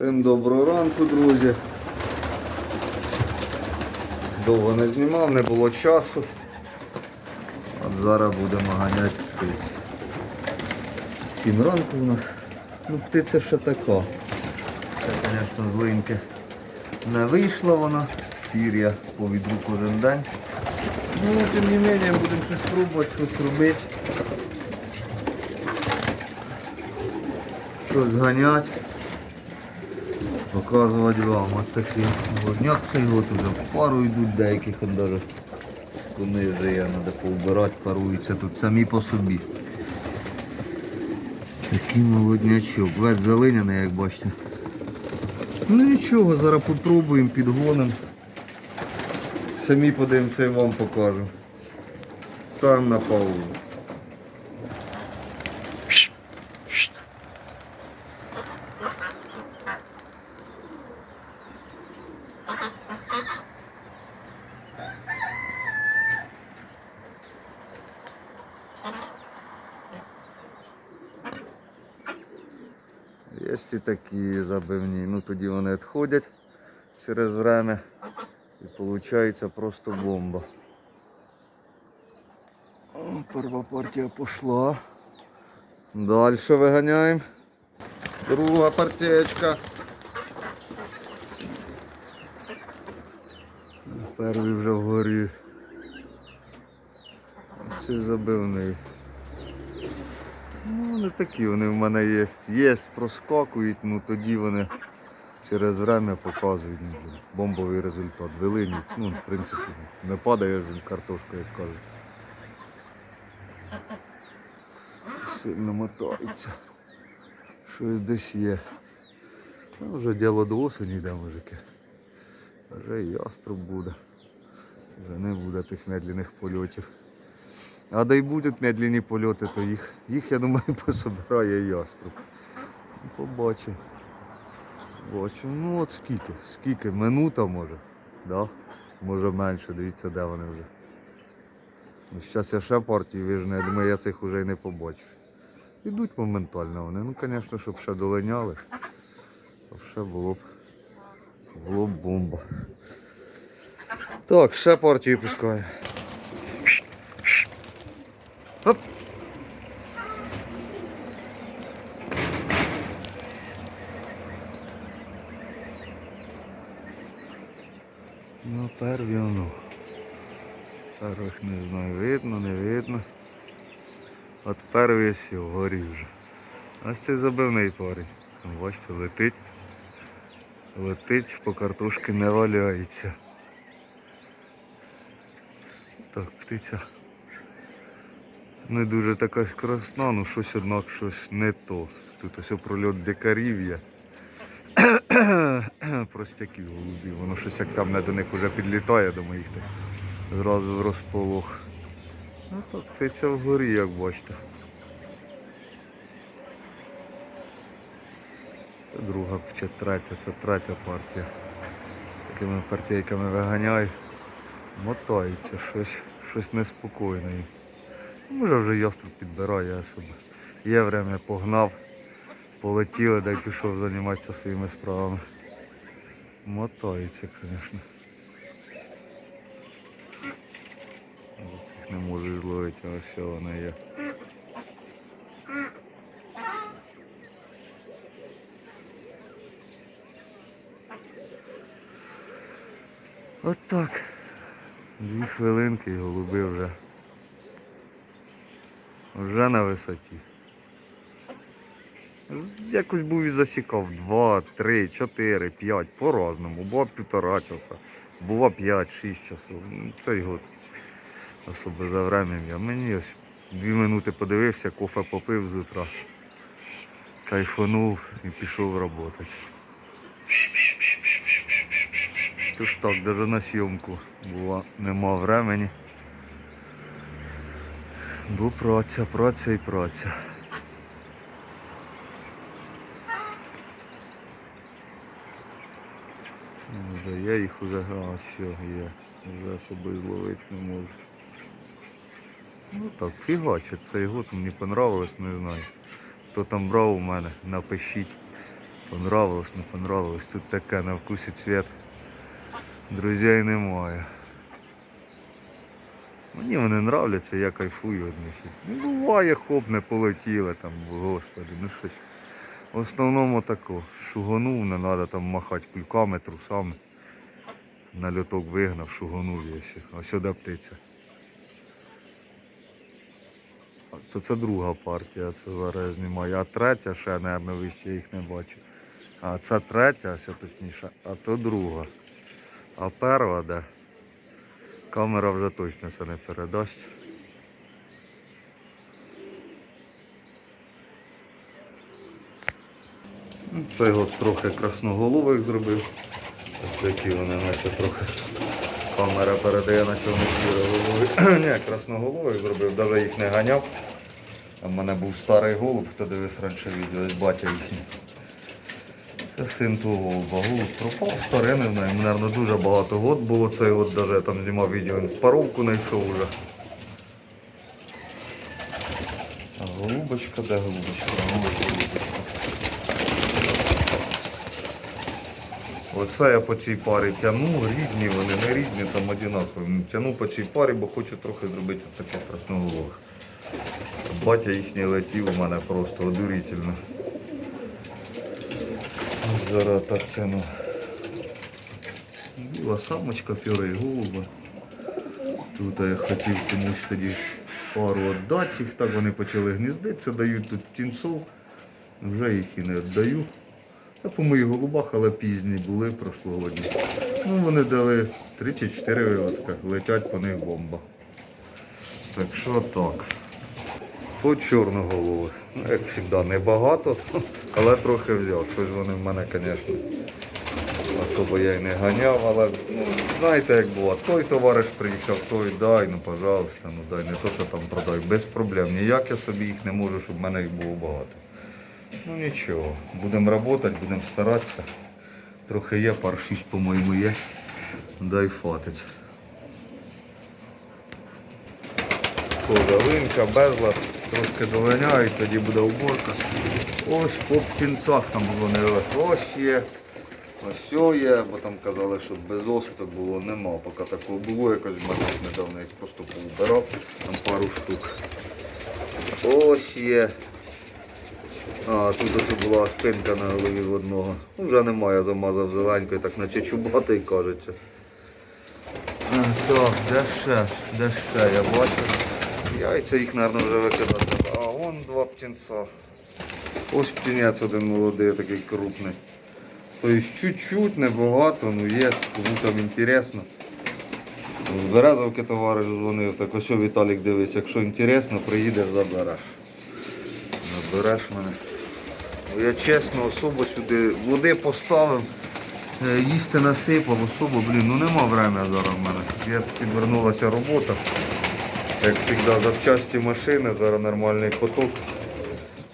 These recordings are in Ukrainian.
Всім доброго ранку, друзі. Довго не знімав, не було часу. От зараз будемо ганяти птиць. Сім ранку у нас. Ну птиця ще така. Це, звісно, злиньки не вийшла вона. Пір'я по відру кожен день. Ну, тим не менше, будемо щось пробувати, щось робити. Щось ганяти показувати вам. Ось такі водняк цей год уже в пару йдуть, деяких даже кони вже є, треба повбирати, паруються тут самі по собі. Такий молоднячок. Весь залиняний, як бачите. Ну нічого, зараз попробуємо, підгонимо. Самі подивимося і вам покажу. Там на паузу. Є ці такі забивні, ну тоді вони відходять через время і виходить просто бомба. О, перша партія пішла. Далі виганяємо. Друга партієчка. Перший вже вгорі. Це забивний. Ну, вони такі, вони в мене є. Є, проскакують, ну тоді вони через время показують ну, бомбовий результат. Велині, ну, в принципі, не падає картошка, як кажуть. Сильно мотається. Щось десь є. Ну, вже діло до осені йде, мужики. Вже і яструб буде. Вже не буде тих медленних польотів. А да й будуть медленні польоти, то їх, їх я думаю, пособирає яструб. Ну, Побачимо. Бачимо. Ну от скільки, скільки, минута може. Да? Може менше, дивіться, де вони вже. Ну, зараз я ще партію вижу, я думаю, я цих вже й не побачу. Ідуть моментально вони. Ну, звісно, щоб ще долиняли, то ще було б, було б бомба. Так, ще партію пускаю. Оп. Ну, перві. Перших не знаю, видно, не видно. От перший сів, горі вже. Ось цей забивний парень. Бачите, летить. Летить, по картошки не валяється. Так, птиця. Не дуже така красна, ну щось однак щось не то. Тут ось прольот дикарів є. Простяків голубів. Воно щось як там не до них вже підлітає, думаю, їх так зразу в розполох. Ну так, птиця вгорі, як бачите. Це друга чи третя, це третя партія. Такими партійками виганяю. Мотається, щось, щось неспокійне. Може вже яструб підбирає я собі. Є время погнав, полетіли, дай пішов займатися своїми справами. Мотається, звісно. Ось їх не можу зловити, а ось вона є. От так. Дві хвилинки і голуби вже. Вже на висоті. Якось був і засікав. Два, три, чотири, п'ять, по-разному. Було півтора часа, було п'ять, шість часов. Ну, Цей год. Особо за временем я. Мені ось дві минути подивився, кофе попив з утра. Кайфанув і пішов працювати. Тож так, навіть на зйомку було нема времени. Бо праця, праця і праця. Вже я їх уже все є. Вже собі зловити не можу. Ну так, фігачить цей год, мені понравилось, не знаю. Хто там брав у мене, напишіть. Понравилось, не понравилось. Тут таке на вкусі цвет. Друзей немає. Мені вони нравляться, я кайфую від них. Ну, буває, хоп, не полетіли там, господи, ну щось. В основному тако, шуганув, не треба там махати кульками, трусами. На льоток вигнав, шуганув і все. Ось сюди птиця. То це друга партія, це зараз я знімаю. А третя ще, мабуть, ви ще їх не бачу. А це третя, все точніше, а то друга. А перша, де? Камера вже точно це не передасть. Цей от трохи красноголових зробив. Ось такі вони наче трохи камера передає на цьому голови. Ні, красноголових зробив, навіть їх не ганяв. Там в мене був старий голуб, хто дивився раніше відео, батя їхній. Це син того голуба. Голуб пропав, старинний в неї, мабуть, дуже багато год було цей от даже там знімав відео, він в паровку знайшов уже. А голубочка, де голубочка? Голубочка, Оце я по цій парі тяну, рідні вони, не рідні, там одинакові. Тяну по цій парі, бо хочу трохи зробити таких красноголових. Батя їхній летів у мене просто одурительно. Зараз так тяну. Біла самочка, пюре і голуба. Тут я хотів комусь тоді пару віддати їх, так вони почали гніздитися, дають тут птінцов. Вже їх і не віддаю. Це по моїх голубах, але пізні були прошлогодні. Ну вони дали 3 чи 4 виводка, летять по них бомба. Так що так. По чорноголових. Ну, як завжди, небагато, але трохи взяв. Щось вони в мене, звісно, особо я й не ганяв, але ну, знаєте, як було. Той товариш приїхав, той дай, ну пожалуйста, ну дай, не то, що там продай. Без проблем. Ніяк я собі їх не можу, щоб в мене їх було багато. Ну нічого, будемо працювати, будемо старатися. Трохи є, пар 6, по-моєму, є. Дай фатить. Ковалинка, безлад, трошки доганяють, тоді буде уборка. Ось по птінцях там було не ось є. Ось є, бо там казали, що без оспи було, нема. Поки такого було, якось мене недавно їх просто поубирав, там пару штук. Ось є. А, тут ось була спинка на голові в одного. Ну, вже немає, замазав зеленькою, так наче чубатий кажеться. Так, де ще? Де ще я бачу? Яйця їх, мабуть, вже викидати. А вон два птенця. Ось птенець один молодий, такий крупний. Тобто чуть-чуть, небагато, ну є, кому там інтересно. З Березовки товариш дзвонив, так ось Віталік дивись, якщо інтересно, приїдеш, забереш. Забереш мене. Я чесно особо сюди води поставив, е, їсти насипав, особо, блін, ну нема времени зараз в мене. Я підвернулася робота. Як завжди, запчасті машини, зараз нормальний поток.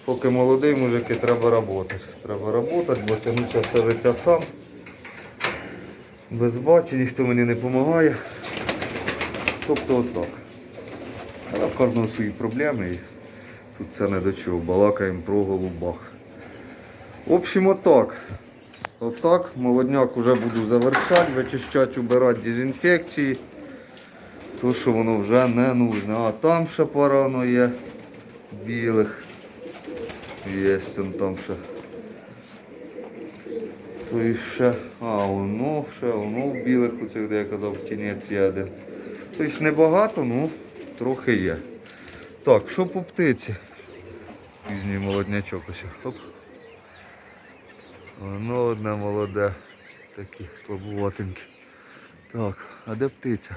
Поки молодий мужики, треба працювати. Треба працювати, бо тягнуся все життя сам. Без баті ніхто мені не допомагає. Тобто отак. Але в кожного свої проблеми. І тут це не до чого. Балакаємо про голубах. В общем, отак. Отак. Молодняк вже буду завершати, вичищати, убирати дезінфекції. То, що воно вже не нужно. А там ще парано є білих. Є там ще. То і ще. А, воно ще, воно в білих оцих, де я казав, тінець один. Тобто небагато, ну трохи є. Так, що по птиці? Пізній молоднячок ось. Оп. Воно одне молоде. Такі слабуватенькі. Так, а де птиця?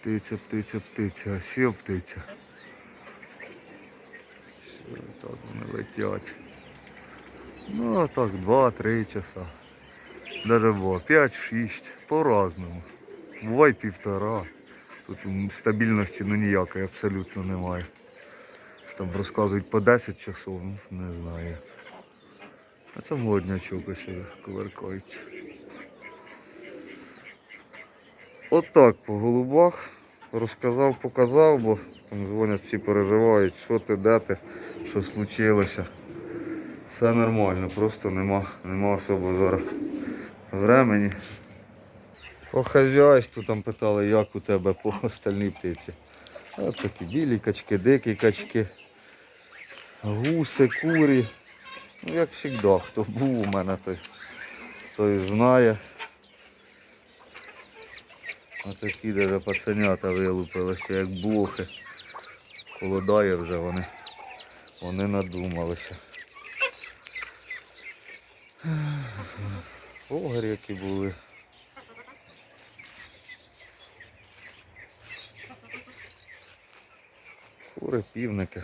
Птиця, птиця, птиця, а сє птиця. Все, так вони летять. Ну, так, два-три часа. Даже було 5-6, по-разному. Буває півтора. Тут стабільності ну ніякої абсолютно немає. Там розказують по 10 часов, ну, не знаю. А це моднячок ось коверкається. Отак по голубах розказав, показав, бо там дзвонять всі переживають, що ти, де ти, що случилося. Все нормально, просто нема, нема особо зараз времени. По хазяйству там питали, як у тебе по остальній птиці. От такі білі качки, дикі качки, гуси, курі. Ну, як завжди, хто був у мене, той, той знає. А такі навіть пацанята вилупилися, як блохи. Холодає вже вони. Вони надумалися. Огар які були. Кури, півники.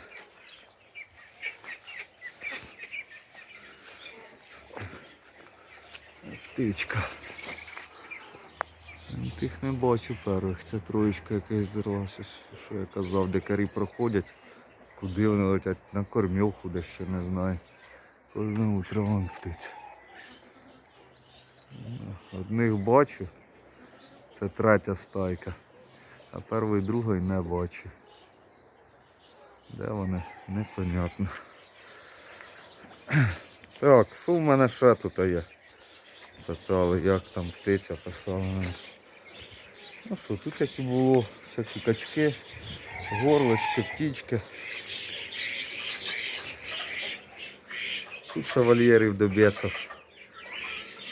Птичка. Тих не бачу перших. Це троєчка якась зросла. Що я казав, дикарі проходять. Куди вони летять? На кормьоху десь ще не знаю. Кожне утро вон птиця. Одних бачу. Це третя стайка. А першої другої не бачу. Де вони? Непонятно. Так, що в мене ще тут є? Питали, як там птиця поставлена. Ну що, тут як і було, всякі качки, горлочки, птічки. Тут ще вольєрів до бєців.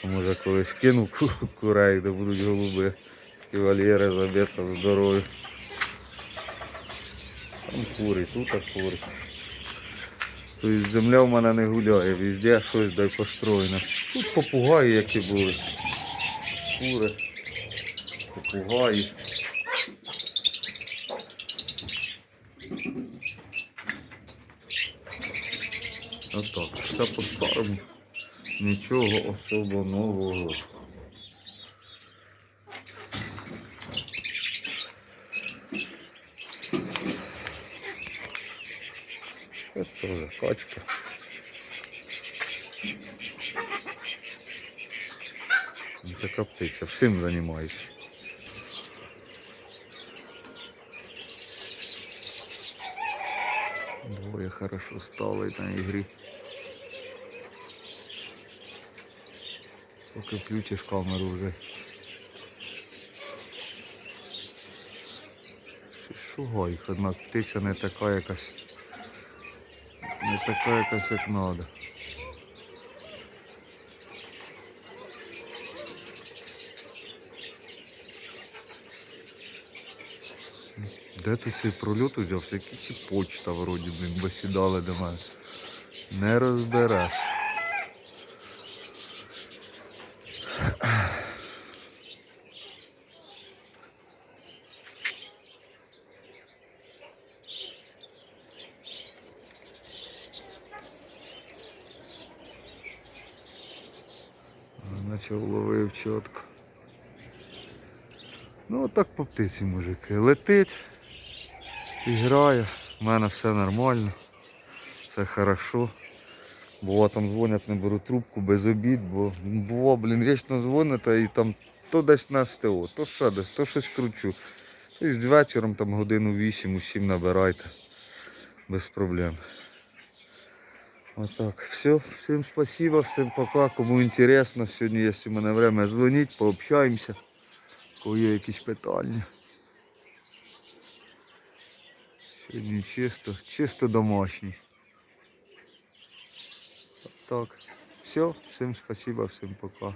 Може колись кину ку- курей, де будуть голуби. Такі вольєри за здорові. Там кури, тут кури. Тобто земля в мене не гуляє, везде щось дай построєно. Тут попугаї які були. Кури, попугаї. Отак, все по-старому. Нічого особо нового. Це теж качка. Ну, Така птиця, всім займаюся. Двоє хорошо стали на ігрі. Поки включиш камеру вже. Шугай, однак птиця не така якась. Не така якась як надо. Де ти цей прольот узявся? Які ці почта вроді, блін, бо до мене. Не розбереш. Наче вловив чітко. Ну отак по птиці, мужики. Летить, і грає. У мене все нормально, все хорошо. Бува там дзвонять, не беру трубку без обід, бо бува, блін, вічно дзвонить і там то десь на СТО, то ще десь, то щось кручу. Тобто вечором там годину вісім усім набирайте. Без проблем. Отак. Все. Всім спасибо, всім пока. Кому інтересно, сьогодні є у мене время, дзвоніть, пообщаємося. Кого є якісь питання. Сьогодні чисто, чисто домашній. Так. Все, всім спасибо, всім пока.